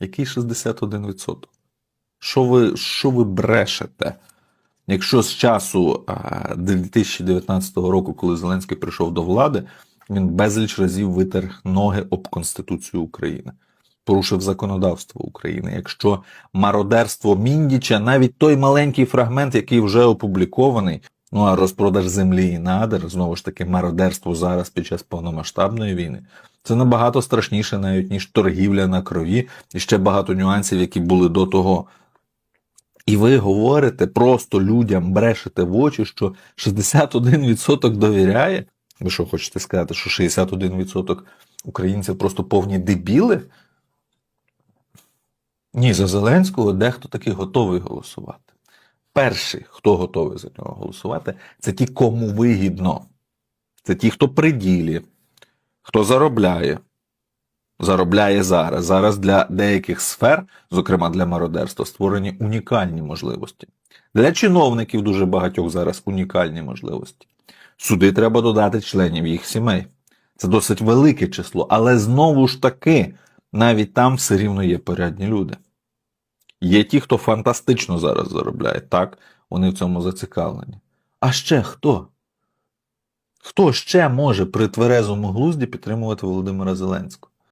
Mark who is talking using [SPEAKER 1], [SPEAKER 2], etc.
[SPEAKER 1] Який 61%? Що ви, що ви брешете? Якщо з часу 2019 року, коли Зеленський прийшов до влади, він безліч разів витер ноги об Конституцію України, порушив законодавство України. Якщо мародерство Міндіча, навіть той маленький фрагмент, який вже опублікований, ну а розпродаж землі і надр, знову ж таки, мародерство зараз під час повномасштабної війни, це набагато страшніше навіть ніж торгівля на крові і ще багато нюансів, які були до того. І ви говорите просто людям, брешете в очі, що 61% довіряє. Ви що хочете сказати, що 61% українців просто повні дебіли? Ні, за Зеленського дехто таки готовий голосувати. Перший, хто готовий за нього голосувати, це ті, кому вигідно. Це ті, хто при ділі, хто заробляє. Заробляє зараз. Зараз для деяких сфер, зокрема для мародерства, створені унікальні можливості. Для чиновників дуже багатьох зараз унікальні можливості. Сюди треба додати членів їх сімей. Це досить велике число, але знову ж таки, навіть там все рівно є порядні люди. Є ті, хто фантастично зараз заробляє, так, вони в цьому зацікавлені. А ще хто? Хто ще може при тверезому глузді підтримувати Володимира Зеленського?